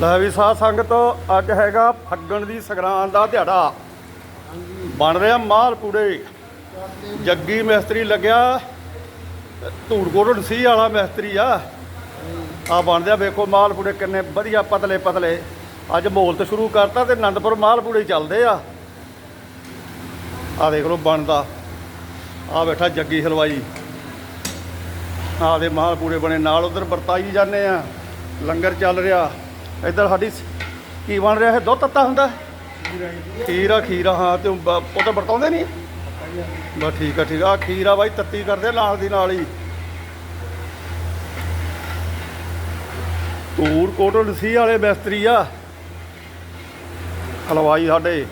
ਲੈ ਵੀ ਸਾਧ ਸੰਗਤ, ਅੱਜ ਹੈਗਾ ਫੱਗਣ ਦੀ ਸੰਗਰਾਂਦ ਦਾ ਦਿਹਾੜਾ। ਬਣ ਰਿਹਾ ਮਾਲਪੂੜੇ ਜੱਗੀ ਮਿਸਤਰੀ ਲੱਗਿਆ ਧੂੜਕੋਟ ਸੀ ਵਾਲਾ ਮਿਸਤਰੀ ਆ। ਆ ਬਣਦਿਆ ਵੇਖੋ ਮਾਲਪੂੜੇ ਕਿੰਨੇ ਵਧੀਆ ਪਤਲੇ ਪਤਲੇ। ਅੱਜ ਮਹੋਲ ਤੇ ਸ਼ੁਰੂ ਕਰਤਾ ਤੇ ਆਨੰਦਪੁਰ ਮਾਲਪੂੜੇ ਚੱਲਦੇ ਆ। ਆ ਦੇਖ ਲਓ ਬਣਦਾ। ਆ ਬੈਠਾ ਜੱਗੀ ਹਲਵਾਈ। ਆ ਦੇ ਮਾਲ ਬਣੇ, ਨਾਲ ਉਧਰ ਵਰਤਾਈ ਜਾਂਦੇ ਆ। ਲੰਗਰ ਚੱਲ ਰਿਹਾ। ਇੱਧਰ ਸਾਡੀ ਕੀ ਬਣ ਰਿਹਾ ਹੈ ਦੁੱਧ ਤੱਤਾ ਹੁੰਦਾ? ਖੀਰਾ ਖੀਰਾ, ਹਾਂ, ਤੇ ਉਹ ਬ- ਉਹ ਤਾਂ ਵਰਤਾਉਂਦੇ ਨਹੀਂ? ਬਸ ਠੀਕ ਆ ਠੀਕ ਆ। ਆਹ ਖੀਰਾ ਬਾਈ ਤੱਤੀ ਕਰਦੇ ਨਾਲ ਦੀ ਨਾਲ ਹੀ। ਧੂੜ ਕੋਟੋ ਲਸੀ ਵਾਲੇ ਮਿਸਤਰੀ ਆ। ਹਲਵਾਈ ਸਾਡੇ।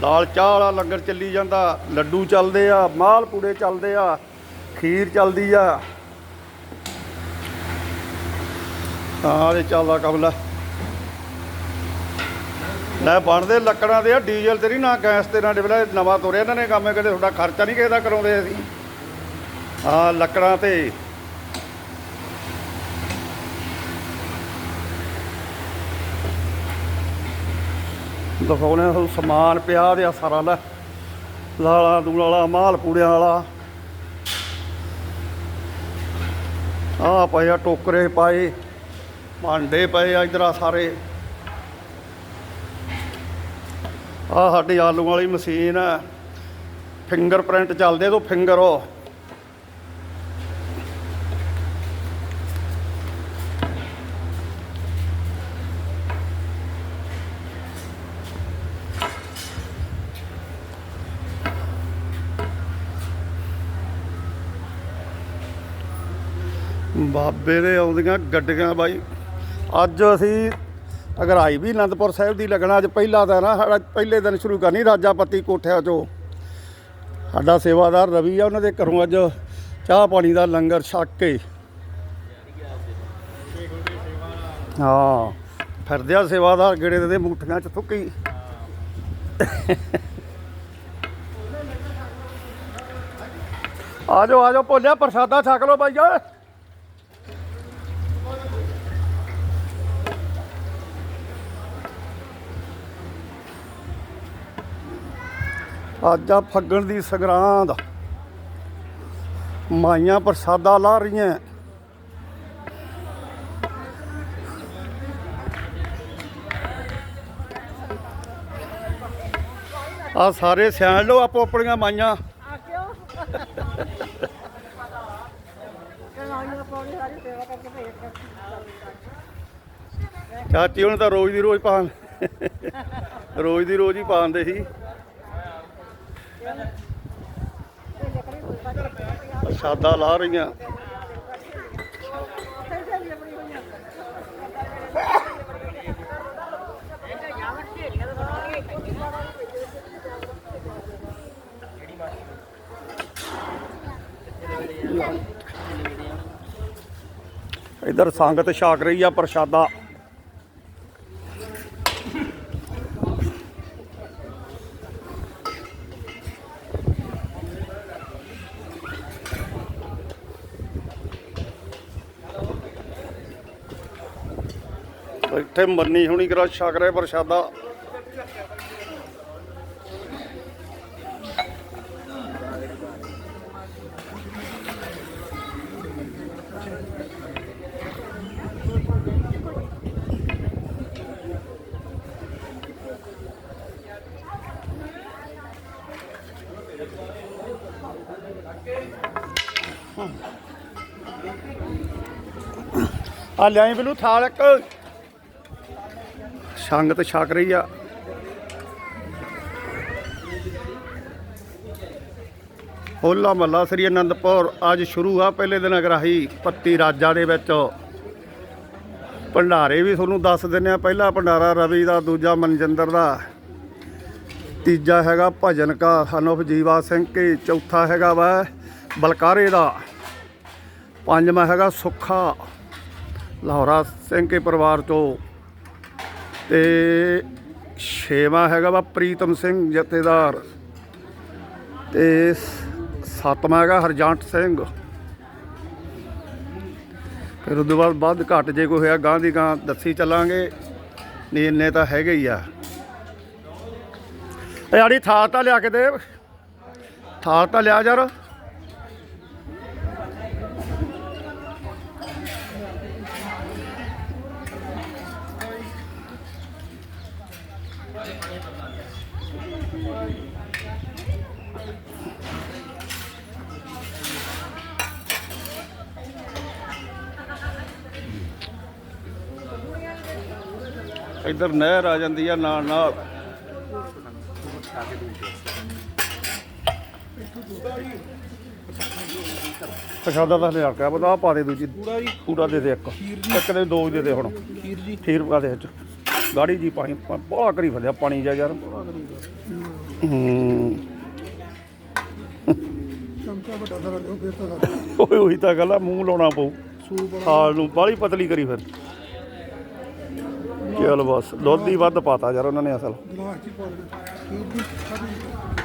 ਲਾਲ ਚਾਹ ਵਾਲਾ ਲੰਗਰ ਚੱਲੀ ਜਾਂਦਾ। ਲੱਡੂ ਚੱਲਦੇ ਆ, ਮਾਲ ਪੂੜੇ ਚੱਲਦੇ ਆ, ਖੀਰ ਚੱਲਦੀ ਆ। ਹਾਂ ਇਹ ਚੱਲਦਾ ਕੰਮ ਲੈ ਬਣਦੇ ਲੱਕੜਾਂ ਦੇ ਆ, ਡੀਜ਼ਲ ਤੇ ਨਹੀਂ, ਨਾ ਗੈਸ ਤੇ ਨਾ ਡਿਬਲਾ ਨਵਾਂ ਤੋਰਿਆ ਇਹਨਾਂ ਨੇ ਕੰਮ ਇਹ ਕਹਿੰਦੇ ਤੁਹਾਡਾ ਖਰਚਾ ਨਹੀਂ ਕਿਸੇ ਦਾ ਕਰਾਉਂਦੇ ਅਸੀਂ। ਹਾਂ ਲੱਕੜਾਂ ਤੇ। ਦਿਖਾਉਣੇ ਤੁਹਾਨੂੰ ਸਮਾਨ ਪਿਆ ਦੇ ਆ ਸਾਰਾ ਲੈ। ਲਾਲਾ ਦੂਲ ਵਾਲਾ, ਮਾਲ ਪੂੜਿਆਂ ਵਾਲਾ। ਆ ਪਾਇਆ ਟੋਕਰੇ ਪਾਏ, ਭਾਂਡੇ ਪਏ ਆ ਇਧਰ ਆ ਸਾਰੇ। ਆ ਸਾਡੀ ਆਲੂ ਵਾਲੀ ਮਸ਼ੀਨ ਆ। ਫਿੰਗਰਪ੍ਰਿੰਟ ਚੱਲਦੇ, ਤੋਂ ਫਿੰਗਰ ਉਹ। ਬਾਬੇ ਦੇ ਆਉਂਦੀਆਂ ਗੱਡੀਆਂ ਬਾਈ। ਅੱਜ ਅਸੀਂ ਅਗਰ ਆਈ ਵੀ ਅਨੰਦਪੁਰ ਸਾਹਿਬ ਦੀ ਲੱਗਣਾ, ਅੱਜ ਪਹਿਲਾ ਦਿਨ ਆ, ਸਾਡਾ ਪਹਿਲੇ ਦਿਨ ਸ਼ੁਰੂ ਕਰਨੀ ਰਾਜਾਪਤੀ ਕੋਠਿਆਂ ਚੋਂ। ਸਾਡਾ ਸੇਵਾਦਾਰ ਰਵੀ ਆ, ਉਹਨਾਂ ਦੇ ਘਰੋਂ ਅੱਜ ਚਾਹ ਪਾਣੀ ਦਾ ਲੰਗਰ ਛੱਕ ਕੇ। ਹਾਂ, ਫਿਰਦੇ ਆ ਸੇਵਾਦਾਰ ਗੇੜੇ ਦੇ ਮੂਠੀਆਂ ਚ ਥੁੱਕੀ। ਆ ਜਾਓ ਆ ਜਾਓ, ਭੋਲਿਆ ਪ੍ਰਸ਼ਾਦਾ ਛਕ ਲਓ ਬਾਈ, ਓਏ। ਅੱਜ ਆ ਫੱਗਣ ਦੀ ਸੰਗਰਾਂਦ। ਮਾਈਆਂ ਪ੍ਰਸਾਦਾ ਲਾ ਰਹੀਆਂ। ਆ ਸਾਰੇ ਸਿਆਣ ਲਓ ਆਪੋ ਆਪਣੀਆਂ ਮਾਈਆਂ। ਚਾਚੀ ਹੁਣ ਤਾਂ ਰੋਜ਼ ਦੀ ਰੋਜ਼ ਪਾਣ ਰੋਜ਼ ਦੀ ਰੋਜ਼ ਹੀ ਪਾਉਂਦੇ ਸੀ। ਪ੍ਰਸਾਦਾ ਲਾ ਰਹੀਆਂ। ਇਧਰ ਸੰਗਤ ਛਾਕ ਰਹੀ ਆ ਪ੍ਰਸ਼ਾਦਾ। ਇੱਥੇ ਮੰਨੀ ਹੁਣੀ ਕਰਾ ਛਕ ਰਿਹਾ ਪ੍ਰਸ਼ਾਦਾ। ਆ ਲਿਆਈ ਬਲੂ ਥਾਲ ਇੱਕ। ਸੰਗਤ ਛਕ ਰਹੀ ਆ। ਹੋਲਾ ਮਹੱਲਾ ਸ੍ਰੀ ਅਨੰਦਪੁਰ, ਅੱਜ ਸ਼ੁਰੂ ਆ ਪਹਿਲੇ ਦਿਨ ਅਗਰਾਹੀ ਪੱਤੀ ਰਾਜਾ ਦੇ ਵਿੱਚ। ਭੰਡਾਰੇ ਵੀ ਤੁਹਾਨੂੰ ਦੱਸ ਦਿੰਨੇ ਆ ਪਹਿਲਾ ਭੰਡਾਰਾ ਰਵੀ ਦਾ, ਦੂਜਾ ਮਨਜਿੰਦਰ ਦਾ। ਤੀਜਾ ਹੈਗਾ ਭਜਨ ਕਾ ਹਨੁਫ ਜੀਵਾ ਸਿੰਘ ਕੀ, ਚੌਥਾ ਹੈਗਾ ਵਾ ਬਲਕਾਰੇ ਦਾ। ਪੰਜਵਾਂ ਹੈਗਾ ਸੁੱਖਾ, ਲਾਹੌਰਾ ਸਿੰਘ ਕੇ ਪਰਿਵਾਰ ਚੋਂ। ਤੇ ਛੇਵਾਂ ਹੈਗਾ ਵਾ ਪ੍ਰੀਤਮ ਸਿੰਘ ਜਥੇਦਾਰ ਤੇ ਸੱਤਵਾਂ ਹੈਗਾ ਹਰਜੰਟ ਸਿੰਘ। ਫਿਰ ਉਦੋਂ ਬਾਅਦ ਵੱਧ ਘੱਟ ਜੇ ਕੋਈ ਹੋਇਆ ਗਾਂ ਦੀ ਗਾਂ ਦੱਸੀ ਚੱਲਾਂਗੇ, ਨਹੀਂ ਇੰਨੇ ਤਾਂ ਹੈਗੇ ਹੀ ਆ। ਇਹ ਆੜੀ ਥਾਲ ਤਾਂ ਲਿਆ ਕੇ ਦੇ, ਥਾਲ ਤਾਂ ਲਿਆ ਯਾਰ। ਇੱਧਰ ਨਹਿਰ ਆ ਜਾਂਦੀ ਆ ਨਾਲ ਨਾਲ। ਪ੍ਰਸ਼ਾਦਾ ਤਾਂ ਲਿਆ ਕੇ ਬਤਾ ਪਾ ਦੇ ਦੂਜੀ। ਪੂਰਾ ਜੀ ਪੂਰਾ ਦੇ ਦੇ ਇੱਕ। ਇੱਕ ਦੇ ਦੋ ਦੇ ਦੇ ਹੁਣ। ਖੀਰ ਜੀ ਖੀਰ ਪਾ ਦੇ ਵਿੱਚ। ਗਾੜੀ ਜੀ ਪਾਣੀ ਬੜਾ ਕਰੀ ਫਿਰਦਿਆ ਪਾਣੀ ਜਾ ਯਾਰ। ਹੂੰ। ਚਮਚਾ ਵੱਡਾ ਦਾ ਲਿਓ ਫਿਰ ਤਾਂ ਸਾਡਾ ਓਏ ਉਹੀ ਤਾਂ ਗੱਲ ਆ ਮੂੰਹ ਲਾਉਣਾ ਪਊ। ਸੂਪ ਨੂੰ ਬਾਹਲੀ ਪਤਲੀ ਕਰੀ ਫਿਰ। ਚੱਲ ਬਸ ਦੁੱਧ ਹੀ ਵੱਧ ਪਾਤਾ ਯਾਰ ਉਹਨਾਂ ਨੇ ਅਸਲ। ਗਲਾਸ ਚ ਪਾ ਦੇ